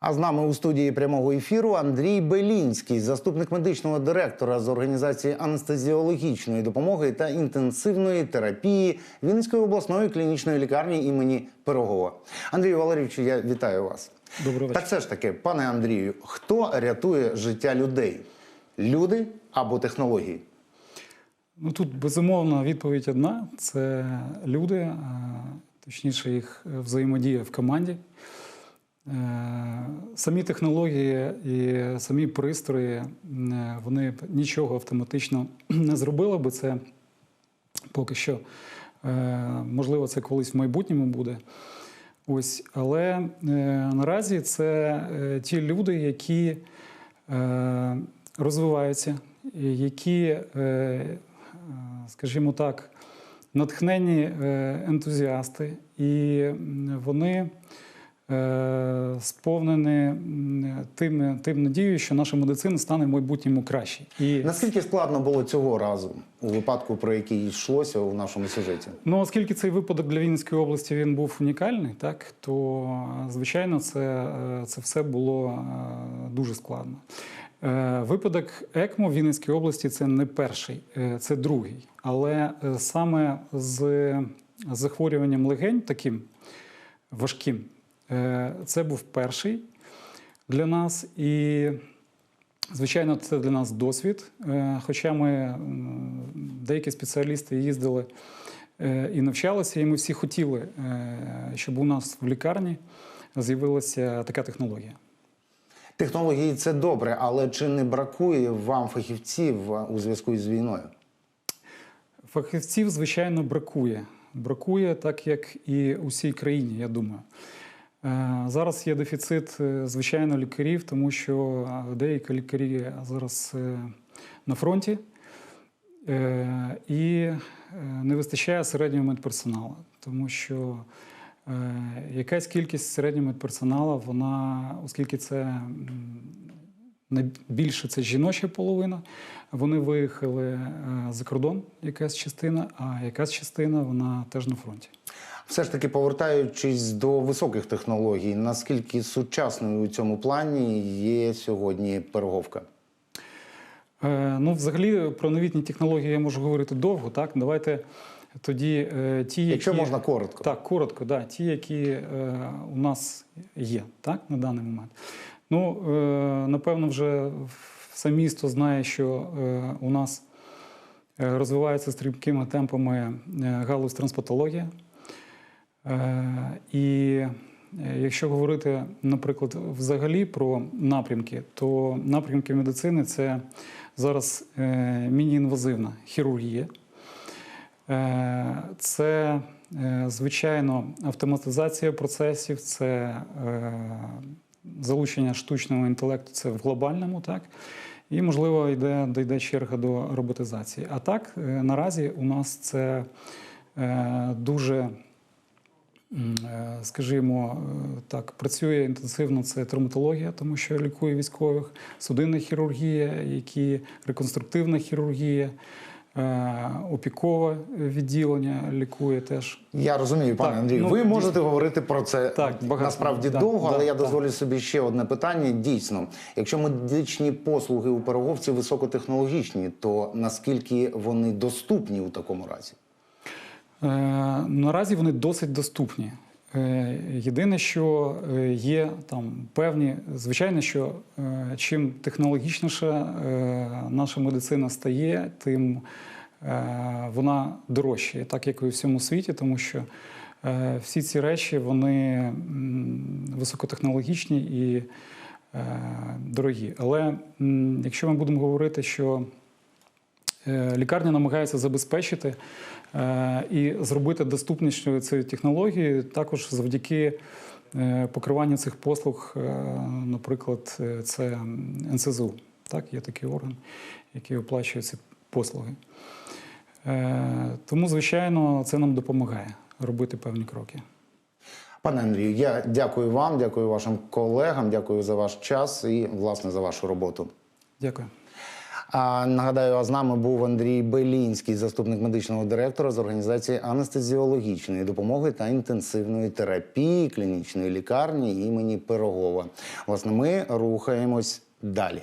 А з нами у студії прямого ефіру Андрій Белінський, заступник медичного директора з організації анестезіологічної допомоги та інтенсивної терапії Вінницької обласної клінічної лікарні імені Пирогова. Андрію Валерійовичу, я вітаю вас. Добрий вечір. Так все ж таки, пане Андрію, хто рятує життя людей? Люди або технології? Ну тут безумовно відповідь одна: це люди, точніше, їх взаємодія в команді. Е, Самі технології і самі пристрої е, вони б нічого автоматично не зробили, бо це поки що. Е, Можливо, це колись в майбутньому буде. Ось, але наразі це ті люди, які розвиваються, які, скажімо так, натхнені ентузіасти, і вони е, сповнені тим, тим надією, що наша медицина стане в майбутньому краще. І Наскільки складно було цього разу у випадку, про який йшлося у нашому сюжеті? Ну, оскільки цей випадок для Вінницької області він був унікальний, так то е, звичайно це, е, це все було дуже складно. Випадок ЕКМО в Вінницькій області це не перший, це другий. Але саме з захворюванням легень таким важким, це був перший для нас. І Звичайно, це для нас досвід. Е, Хоча ми деякі спеціалісти їздили е, і навчалися, і ми всі хотіли, е, щоб у нас в лікарні з'явилася така технологія. Технології це добре, але чи не бракує вам фахівців у зв'язку із війною? Фахівців, звичайно, бракує. Бракує, так як і у всій країні, я думаю. Е, Зараз є дефіцит, е, звичайно, лікарів, тому що е, деякі лікарі зараз на фронті і не вистачає середнього медперсоналу, тому що якась кількість середнього медперсоналу, вона, оскільки це найбільше це жіноча половина. Вони виїхали за кордон, якась частина, а якась частина вона теж на фронті. Все ж таки, повертаючись до високих технологій, наскільки сучасною у цьому плані є сьогодні переговка? Е, Ну, взагалі, про новітні технології я можу говорити довго. Так, давайте тоді е, ті, які Якщо можна коротко. Так, коротко, да, ті, які е, у нас є, так, на даний момент. Ну, е, напевно, вже все місто знає, що е, у нас е, розвивається стрімкими темпами е, галузь трансплантологія. Е, І е, якщо говорити, наприклад, взагалі про напрямки, то напрямки медицини це зараз е, міні-інвазивна хірургія. Це, звичайно, автоматизація процесів, це залучення штучного інтелекту це в глобальному, так? І, можливо, йде, дійде черга до роботизації. А так, наразі у нас це дуже, скажімо, е, так, працює інтенсивно це травматологія, тому що лікує військових, судинна хірургія, які реконструктивна хірургія. Е, Опікове відділення лікує теж. Я розумію, пане Так, Андрію. ну, ви можете дійсно. говорити про це Так, багато. насправді Да, довго, да, але я да. дозволю собі ще одне питання. Дійсно, якщо медичні послуги у переговці високотехнологічні, то наскільки вони доступні у такому разі? Е, Наразі вони досить доступні. Е, Єдине, що е, є там певні, звичайно, що чим технологічніша е, наша медицина стає, тим вона дорожчає, так як і у всьому світі, тому що всі ці речі вони високотехнологічні і дорогі. Але якщо ми будемо говорити, що Лікарня намагається забезпечити е, і зробити доступнішою цієї технології також завдяки е, покриванню цих послуг, е, наприклад, е, це НСЗУ. Так, є такий орган, який оплачує ці послуги. Е, Тому, звичайно, це нам допомагає робити певні кроки. Пане Андрію, я дякую вам, дякую вашим колегам, дякую за ваш час і власне за вашу роботу. Дякую. А нагадаю, з нами був Андрій Белінський, заступник медичного директора з організації анестезіологічної допомоги та інтенсивної терапії клінічної лікарні імені Пирогова. Власне, ми рухаємось далі.